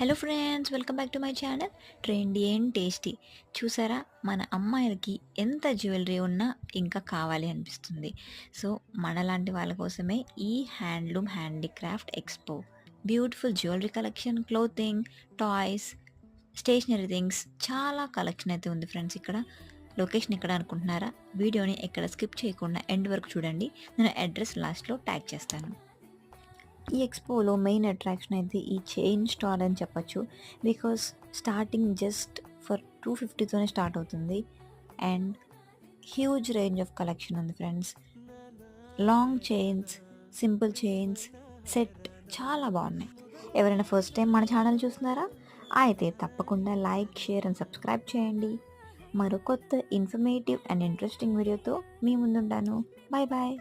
Hello friends welcome back to my channel. Trendy and tasty. చూసారా మన అమ్మాయిలకి ఎంత జ్యువెలరీ ఉన్నా ఇంకా కావాలి అనిపిస్తుంది. సో మనలాంటి వాళ్ళ కోసమే ఈ handloom handicraft expo. Beautiful jewellery collection clothing toys stationery things చాలా కలెక్షన్ అయితే ఉంది ఫ్రెండ్స్ ఇక్కడ. లొకేషన్ ఎక్కడ అనుకుంటున్నారా? వీడియోని ఎక్కడ స్కిప్ చేయకుండా ఎండ్ వరకు చూడండి. నేను అడ్రస్ లాస్ట్లో ట్యాగ్ చేస్తాను. ఈ ఎక్స్పోలో మెయిన్ అట్రాక్షన్ అయితే ఈ చైన్ స్టాల్ అని చెప్పచ్చు. Because starting just for two ఫిఫ్టీతోనే start అవుతుంది. And huge range of collection ఉంది friends. Long chains simple chains set చాలా బాగున్నాయి. ఎవరైనా ఫస్ట్ టైం మన ఛానల్ చూస్తున్నారా? అయితే తప్పకుండా లైక్ షేర్ అండ్ సబ్స్క్రైబ్ చేయండి. మరో కొత్త ఇన్ఫర్మేటివ్ అండ్ ఇంట్రెస్టింగ్ వీడియోతో మీ ముందుంటాను. Bye bye